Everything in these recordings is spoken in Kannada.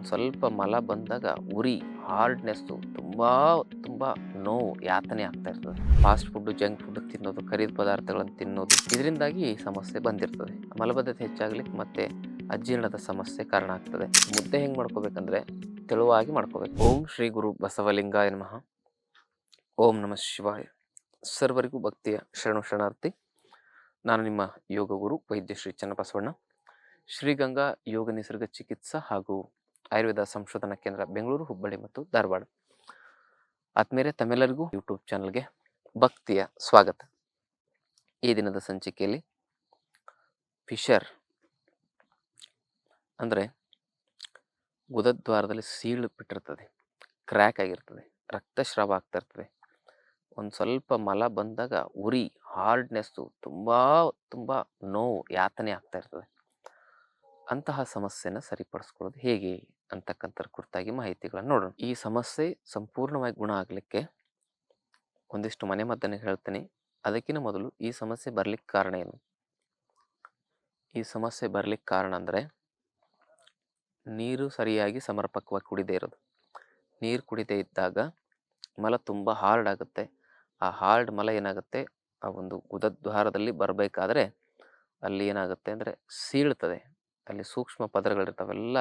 ಒಂದು ಸ್ವಲ್ಪ ಮಲ ಬಂದಾಗ ಉರಿ ಹಾರ್ಡ್ನೆಸ್ಸು ತುಂಬ ತುಂಬ ನೋವು, ಯಾತನೆ ಆಗ್ತಾ ಇರ್ತದೆ. ಫಾಸ್ಟ್ ಫುಡ್ ಜಂಕ್ ಫುಡ್ ತಿನ್ನೋದು ಕರಿದ ಪದಾರ್ಥಗಳನ್ನು ತಿನ್ನೋದು, ಇದರಿಂದಾಗಿ ಸಮಸ್ಯೆ ಬಂದಿರ್ತದೆ. ಮಲಬದ್ಧತೆ ಹೆಚ್ಚಾಗಲಿಕ್ಕೆ ಮತ್ತೆ ಅಜೀರ್ಣದ ಸಮಸ್ಯೆ ಕಾರಣ ಆಗ್ತದೆ. ಮುದ್ದೆ ಹೆಂಗೆ ಮಾಡ್ಕೋಬೇಕಂದ್ರೆ ತೆಳುವಾಗಿ ಮಾಡ್ಕೋಬೇಕು. ಓಂ ಶ್ರೀ ಗುರು ಬಸವಲಿಂಗಾಯ ನಮಃ. ಓಂ ನಮಃ ಶಿವಾಯ. ಸರ್ವರಿಗೂ ಭಕ್ತಿಯ ಶರಣು ಶರಣಾರ್ಥಿ. ನಾನು ನಿಮ್ಮ ಯೋಗ ಗುರು ವೈದ್ಯ ಶ್ರೀ ಚನ್ನಬಸವಣ್ಣ. ಶ್ರೀಗಂಗಾ ಯೋಗ ನಿಸರ್ಗ ಚಿಕಿತ್ಸಾ ಹಾಗೂ ಆಯುರ್ವೇದ ಸಂಶೋಧನಾ ಕೇಂದ್ರ ಬೆಂಗಳೂರು, ಹುಬ್ಬಳ್ಳಿ ಮತ್ತು ಧಾರವಾಡ. ಆತ್ಮೇಲೆ ತಮ್ಮೆಲ್ಲರಿಗೂ ಯೂಟ್ಯೂಬ್ ಚಾನಲ್ಗೆ ಭಕ್ತಿಯ ಸ್ವಾಗತ. ಈ ದಿನದ ಸಂಚಿಕೆಯಲ್ಲಿ ಫಿಶರ್ ಅಂದರೆ ಗುದದ್ವಾರದಲ್ಲಿ ಸೀಳು ಬಿಟ್ಟಿರ್ತದೆ ಕ್ರ್ಯಾಕ್ ಆಗಿರ್ತದೆ, ರಕ್ತಸ್ರಾವ ಆಗ್ತಾ ಇರ್ತದೆ. ಒಂದು ಸ್ವಲ್ಪ ಮಲ ಬಂದಾಗ ಉರಿ ಹಾರ್ಡ್ನೆಸ್ಸು ತುಂಬ ತುಂಬ ನೋವು, ಯಾತನೆ ಆಗ್ತಾ ಇರ್ತದೆ. ಅಂತಹ ಸಮಸ್ಯೆನ ಸರಿಪಡಿಸ್ಕೊಳ್ಳೋದು ಹೇಗೆ? ಅಂತಕ್ಕಂಥರ ಕುರಿತಾಗಿ ಮಾಹಿತಿಗಳನ್ನು ನೋಡೋಣ. ಈ ಸಮಸ್ಯೆ ಸಂಪೂರ್ಣವಾಗಿ ಗುಣ ಆಗಲಿಕ್ಕೆ ಒಂದಿಷ್ಟು ಮನೆ ಮದ್ದನ್ನು ಹೇಳ್ತೀನಿ. ಅದಕ್ಕಿಂತ ಮೊದಲು ಈ ಸಮಸ್ಯೆ ಬರ್ಲಿಕ್ಕೆ ಕಾರಣ ಏನು? ಈ ಸಮಸ್ಯೆ ಬರ್ಲಿಕ್ಕೆ ಕಾರಣ ಅಂದರೆ ನೀರು ಸರಿಯಾಗಿ ಸಮರ್ಪಕವಾಗಿ ಕುಡಿದೇ ಇರೋದು. ನೀರು ಕುಡಿದೇ ಇದ್ದಾಗ ಮಲ ತುಂಬ ಹಾರ್ಡ್ ಆಗುತ್ತೆ. ಆ ಹಾರ್ಡ್ ಮಲ ಏನಾಗುತ್ತೆ? ಆ ಒಂದು ಗುದದ್ವಾರದಲ್ಲಿ ಬರಬೇಕಾದ್ರೆ ಅಲ್ಲಿ ಏನಾಗುತ್ತೆ ಅಂದರೆ ಸೀಳ್ತದೆ ಅಲ್ಲಿ ಸೂಕ್ಷ್ಮ ಪದರಗಳಿರ್ತಾವೆಲ್ಲ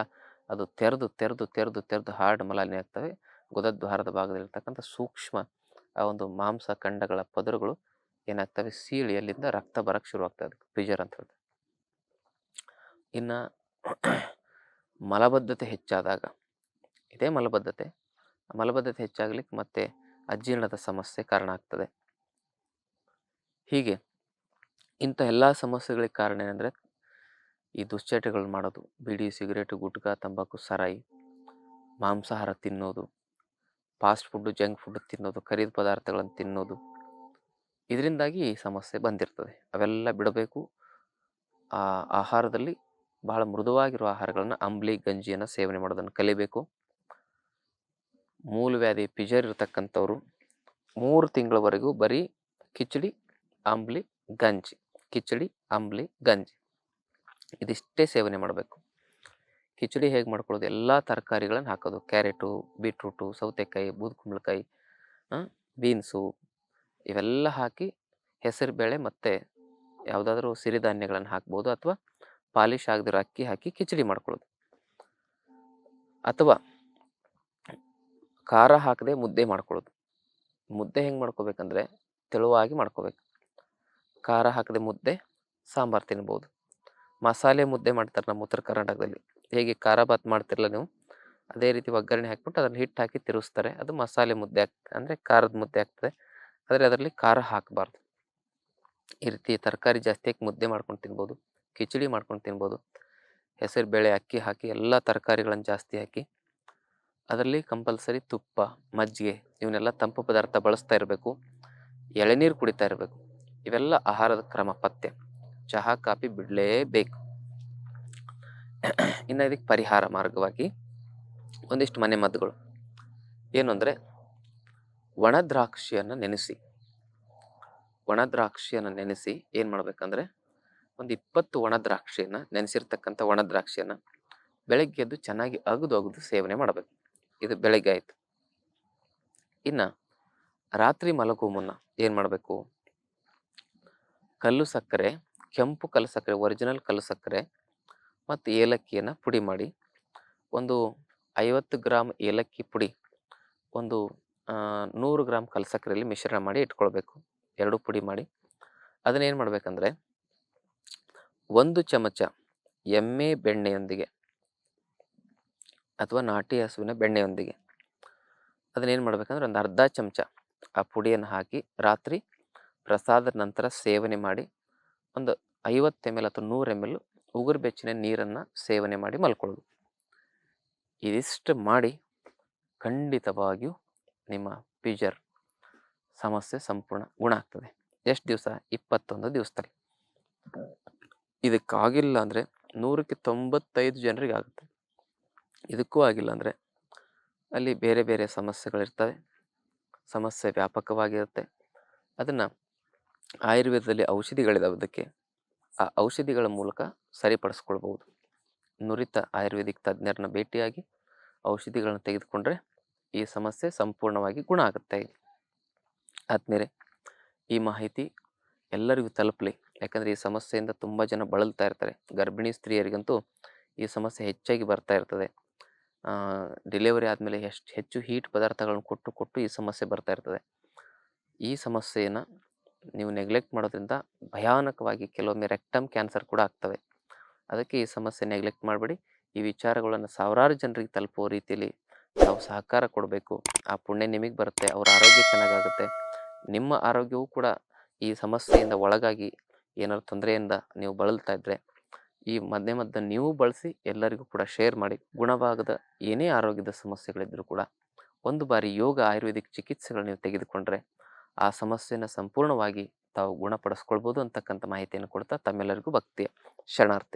ಅದು ತೆರೆದು ತೆರೆದು ತೆರೆದು ತೆರೆದು ಹಾರ್ಡ್ ಮಲಾನಿ ಆಗ್ತವೆ. ಗುದದ್ವಾರದ ಭಾಗದಲ್ಲಿರ್ತಕ್ಕಂಥ ಸೂಕ್ಷ್ಮ, ಆ ಒಂದು ಮಾಂಸ ಖಂಡಗಳ ಪದರುಗಳು ಏನಾಗ್ತವೆ? ಸೀಳಿ ಅಲ್ಲಿಂದ ರಕ್ತ ಬರಕ್ಕೆ ಶುರುವಾಗ್ತದೆ ಪಿಜರ್ ಅಂತ ಹೇಳ್ತಾರೆ ಇನ್ನು ಮಲಬದ್ಧತೆ ಹೆಚ್ಚಾದಾಗ, ಇದೇ ಮಲಬದ್ಧತೆ ಮಲಬದ್ಧತೆ ಹೆಚ್ಚಾಗ್ಲಿಕ್ಕೆ ಮತ್ತೆ ಅಜೀರ್ಣದ ಸಮಸ್ಯೆ ಕಾರಣ ಆಗ್ತದೆ. ಹೀಗೆ ಇಂಥ ಎಲ್ಲ ಸಮಸ್ಯೆಗಳಿಗೆ ಕಾರಣ ಏನಂದರೆ ಈ ದುಶ್ಚಟಗಳು ಮಾಡೋದು, ಬೀಡಿ, ಸಿಗರೇಟು, ಗುಟ್ಕಾ, ತಂಬಾಕು, ಸರಾಯಿ, ಮಾಂಸಾಹಾರ ತಿನ್ನೋದು, ಫಾಸ್ಟ್ ಫುಡ್ಡು ಜಂಕ್ ಫುಡ್ ತಿನ್ನೋದು, ಖರೀದ ಪದಾರ್ಥಗಳನ್ನು ತಿನ್ನೋದು, ಇದರಿಂದಾಗಿ ಸಮಸ್ಯೆ ಬಂದಿರ್ತದೆ. ಅವೆಲ್ಲ ಬಿಡಬೇಕು. ಆ ಆಹಾರದಲ್ಲಿ ಬಹಳ ಮೃದುವಾಗಿರುವ ಆಹಾರಗಳನ್ನು ಅಂಬ್ಲಿ, ಗಂಜಿಯನ್ನು ಸೇವನೆ ಮಾಡೋದನ್ನು ಕಲಿಬೇಕು. ಮೂಲವ್ಯಾಧಿ ಪಿಜರ್ ಇರತಕ್ಕಂಥವ್ರು ಮೂರು ತಿಂಗಳವರೆಗೂ ಬರೀ ಕಿಚಡಿ, ಅಂಬ್ಲಿ, ಗಂಜಿ, ಕಿಚಡಿ, ಅಂಬ್ಲಿ, ಗಂಜಿ. ಇದಿಷ್ಟೇ ಸೇವನೆ ಮಾಡಬೇಕು. ಕಿಚಡಿ ಹೇಗೆ ಮಾಡ್ಕೊಳ್ಳೋದು? ಎಲ್ಲ ತರಕಾರಿಗಳನ್ನು ಹಾಕೋದು. ಕ್ಯಾರೆಟು, ಬೀಟ್ರೂಟು, ಸೌತೆಕಾಯಿ, ಬೂದುಕುಂಬಳಕಾಯಿ ಬೀನ್ಸು ಇವೆಲ್ಲ ಹಾಕಿ ಹೆಸರು ಬೇಳೆ ಮತ್ತು ಯಾವುದಾದ್ರೂ ಸಿರಿಧಾನ್ಯಗಳನ್ನು ಹಾಕ್ಬೋದು ಅಥವಾ ಪಾಲಿಶ್ ಆಗದಿರೋ ಅಕ್ಕಿ ಹಾಕಿ ಕಿಚಡಿ ಮಾಡ್ಕೊಳ್ಳೋದು. ಅಥವಾ ಖಾರ ಹಾಕದೆ ಮುದ್ದೆ ಮಾಡ್ಕೊಳ್ಳೋದು. ಮುದ್ದೆ ಹೆಂಗೆ ಮಾಡ್ಕೋಬೇಕಂದ್ರೆ ತೆಳುವಾಗಿ ಮಾಡ್ಕೋಬೇಕು. ಖಾರ ಹಾಕದೆ ಮುದ್ದೆ, ಸಾಂಬಾರು ತಿನ್ಬೋದು. ಮಸಾಲೆ ಮುದ್ದೆ ಮಾಡ್ತಾರೆ ನಮ್ಮ ಉತ್ತರ ಕರ್ನಾಟಕದಲ್ಲಿ. ಹೇಗೆ ಖಾರ ಬಾತ್ ಮಾಡ್ತಿರಲ್ಲ ನೀವು, ಅದೇ ರೀತಿ ಒಗ್ಗರಣೆ ಹಾಕ್ಬಿಟ್ಟು ಅದನ್ನು ಹಿಟ್ಟು ಹಾಕಿ ತಿರುಗಿಸ್ತಾರೆ ಅದು ಮಸಾಲೆ ಮುದ್ದೆ ಆಗ್ ಅಂದರೆ ಖಾರದ ಮುದ್ದೆ ಆಗ್ತದೆ. ಆದರೆ ಅದರಲ್ಲಿ ಖಾರ ಹಾಕಬಾರ್ದು. ಈ ರೀತಿ ತರಕಾರಿ ಜಾಸ್ತಿ ಹಾಕಿ ಮುದ್ದೆ ಮಾಡ್ಕೊಂಡು ತಿನ್ಬೋದು, ಕಿಚಡಿ ಮಾಡ್ಕೊಂಡು ತಿನ್ಬೋದು. ಹೆಸರು, ಬೇಳೆ ಅಕ್ಕಿ ಹಾಕಿ ಎಲ್ಲ ತರಕಾರಿಗಳನ್ನು ಜಾಸ್ತಿ ಹಾಕಿ, ಅದರಲ್ಲಿ ಕಂಪಲ್ಸರಿ ತುಪ್ಪ, ಮಜ್ಜಿಗೆ ಇವನ್ನೆಲ್ಲ ತಂಪು ಪದಾರ್ಥ ಬಳಸ್ತಾ ಇರಬೇಕು. ಎಳೆನೀರು ಕುಡಿತಾ ಇರಬೇಕು. ಇವೆಲ್ಲ ಆಹಾರದ ಕ್ರಮ ಪಥ್ಯ. ಚಹಾ, ಕಾಫಿ ಬಿಡಲೇಬೇಕು ಇನ್ನು ಇದಕ್ಕೆ ಪರಿಹಾರ ಮಾರ್ಗವಾಗಿ ಒಂದಿಷ್ಟು ಮನೆ ಮದ್ದುಗಳು. ಏನು ಅಂದರೆ ಒಣ ದ್ರಾಕ್ಷಿಯನ್ನು ನೆನೆಸಿ. ಒಣ ದ್ರಾಕ್ಷಿಯನ್ನು ನೆನೆಸಿ ಏನು ಮಾಡಬೇಕಂದ್ರೆ ಒಂದು ಇಪ್ಪತ್ತು ಒಣ ದ್ರಾಕ್ಷಿಯನ್ನು, ನೆನೆಸಿರ್ತಕ್ಕಂಥ ಒಣ ದ್ರಾಕ್ಷಿಯನ್ನು ಬೆಳಗ್ಗೆ ಎದ್ದು ಚೆನ್ನಾಗಿ ಅಗದು ಅಗದು ಸೇವನೆ ಮಾಡಬೇಕು. ಇದು ಬೆಳಗ್ಗೆ ಆಯಿತು. ಇನ್ನು ರಾತ್ರಿ ಮಲಗೋ ಮುನ್ನ ಏನು ಮಾಡಬೇಕು? ಕಲ್ಲು ಸಕ್ಕರೆ ಕೆಂಪು ಕಲಸಕ್ಕರೆ ಸಕ್ಕರೆ ಒರಿಜಿನಲ್ ಕಲಸಕ್ಕರೆ ಸಕ್ಕರೆ ಮತ್ತು ಏಲಕ್ಕಿಯನ್ನು ಪುಡಿ ಮಾಡಿ, ಒಂದು ಐವತ್ತು ಗ್ರಾಮ್ ಏಲಕ್ಕಿ ಪುಡಿ, ಒಂದು ನೂರು ಗ್ರಾಮ್ ಕಲ್ಸಕ್ಕರೆಯಲ್ಲಿ ಮಿಶ್ರಣ ಮಾಡಿ ಇಟ್ಕೊಳ್ಬೇಕು. ಎರಡು ಪುಡಿ ಮಾಡಿ. ಅದನ್ನೇನು ಮಾಡಬೇಕಂದ್ರೆ, ಒಂದು ಚಮಚ ಎಮ್ಮೆ ಬೆಣ್ಣೆಯೊಂದಿಗೆ ಅಥವಾ ನಾಟಿ ಹಸುವಿನ ಬೆಣ್ಣೆಯೊಂದಿಗೆ ಅದನ್ನೇನು ಮಾಡಬೇಕಂದ್ರೆ ಒಂದು ಅರ್ಧ ಚಮಚ ಆ ಪುಡಿಯನ್ನು ಹಾಕಿ ರಾತ್ರಿ ಪ್ರಸಾದದ ನಂತರ ಸೇವನೆ ಮಾಡಿ ಒಂದು ಐವತ್ತು ಎಂ ಎಲ್ ಅಥವಾ ನೂರು ಎಂ ಎಲ್ ಉಗುರು ಬೆಚ್ಚಿನ ನೀರನ್ನು ಸೇವನೆ ಮಾಡಿ ಮಲ್ಕೊಳ್ಳೋದು. ಇದಿಷ್ಟು ಮಾಡಿ ಖಂಡಿತವಾಗಿಯೂ ನಿಮ್ಮ ಪಿಜರ್ ಸಮಸ್ಯೆ ಸಂಪೂರ್ಣ ಗುಣ ಆಗ್ತದೆ. ಎಷ್ಟು ದಿವಸ? ಇಪ್ಪತ್ತೊಂದು ದಿವಸದಲ್ಲಿ. ಇದಕ್ಕಾಗಿಲ್ಲ ಅಂದರೆ ನೂರಕ್ಕೆ ತೊಂಬತ್ತೈದು ಜನರಿಗೆ ಆಗುತ್ತೆ. ಇದಕ್ಕೂ ಆಗಿಲ್ಲ ಅಂದರೆ ಅಲ್ಲಿ ಬೇರೆ ಬೇರೆ ಸಮಸ್ಯೆಗಳಿರ್ತವೆ. ಸಮಸ್ಯೆ ವ್ಯಾಪಕವಾಗಿರುತ್ತೆ. ಅದನ್ನು ಆಯುರ್ವೇದದಲ್ಲಿ ಔಷಧಿಗಳಿದಾವೆ ಅದಕ್ಕೆ. ಆ ಔಷಧಿಗಳ ಮೂಲಕ ಸರಿಪಡಿಸ್ಕೊಳ್ಬೋದು ನುರಿತ ಆಯುರ್ವೇದಿಕ್ ತಜ್ಞರನ್ನ ಭೇಟಿಯಾಗಿ ಔಷಧಿಗಳನ್ನು ತೆಗೆದುಕೊಂಡ್ರೆ ಈ ಸಮಸ್ಯೆ ಸಂಪೂರ್ಣವಾಗಿ ಗುಣ ಆಗುತ್ತೆ. ಆದ್ಮೇಲೆ ಈ ಮಾಹಿತಿ ಎಲ್ಲರಿಗೂ ತಲುಪಲಿ. ಯಾಕಂದರೆ ಈ ಸಮಸ್ಯೆಯಿಂದ ತುಂಬ ಜನ ಬಳಲ್ತಾ ಇರ್ತಾರೆ. ಗರ್ಭಿಣಿ ಸ್ತ್ರೀಯರಿಗಂತೂ ಈ ಸಮಸ್ಯೆ ಹೆಚ್ಚಾಗಿ ಬರ್ತಾ ಇರ್ತದೆ. ಡೆಲಿವರಿ ಆದಮೇಲೆ ಎಷ್ಟು ಹೆಚ್ಚು ಹೀಟ್ ಪದಾರ್ಥಗಳನ್ನು ಕೊಟ್ಟು ಕೊಟ್ಟು ಈ ಸಮಸ್ಯೆ ಬರ್ತಾ ಇರ್ತದೆ. ಈ ಸಮಸ್ಯೆಯನ್ನು ನೀವು ನೆಗ್ಲೆಕ್ಟ್ ಮಾಡೋದ್ರಿಂದ ಭಯಾನಕವಾಗಿ ಕೆಲವೊಮ್ಮೆ ರೆಕ್ಟಮ್ ಕ್ಯಾನ್ಸರ್ ಕೂಡ ಆಗ್ತವೆ. ಅದಕ್ಕೆ ಈ ಸಮಸ್ಯೆ ನೆಗ್ಲೆಕ್ಟ್ ಮಾಡಬೇಡಿ. ಈ ವಿಚಾರಗಳನ್ನು ಸಾವಿರಾರು ಜನರಿಗೆ ತಲುಪುವ ರೀತಿಯಲ್ಲಿ ತಾವು ಸಹಕಾರ ಕೊಡಬೇಕು. ಆ ಪುಣ್ಯ ನಿಮಗೆ ಬರುತ್ತೆ, ಅವರ ಆರೋಗ್ಯ ಚೆನ್ನಾಗಾಗುತ್ತೆ. ನಿಮ್ಮ ಆರೋಗ್ಯವೂ ಕೂಡ ಈ ಸಮಸ್ಯೆಯಿಂದ ಒಳಗಾಗಿ ಏನಾದ್ರು ತೊಂದರೆಯಿಂದ ನೀವು ಬಳಲ್ತಾ ಇದ್ದರೆ ಈ ಮಧ್ಯೆ ಮಧ್ಯೆ ನೀವು ಬಳಸಿ ಎಲ್ಲರಿಗೂ ಕೂಡ ಶೇರ್ ಮಾಡಿ. ಗುಣವಾಗದ ಏನೇ ಆರೋಗ್ಯದ ಸಮಸ್ಯೆಗಳಿದ್ದರೂ ಕೂಡ ಒಂದು ಬಾರಿ ಯೋಗ ಆಯುರ್ವೇದಿಕ್ ಚಿಕಿತ್ಸೆಗಳು ನೀವು ತೆಗೆದುಕೊಂಡ್ರೆ ಆ ಸಮಸ್ಯೆಯನ್ನು ಸಂಪೂರ್ಣವಾಗಿ ತಾವು ಗುಣಪಡಿಸ್ಕೊಳ್ಬೋದು ಅಂತಕ್ಕಂಥ ಮಾಹಿತಿಯನ್ನು ಕೊಡ್ತಾ ತಮ್ಮೆಲ್ಲರಿಗೂ ಭಕ್ತಿಯ ಶರಣಾರ್ಥಿ.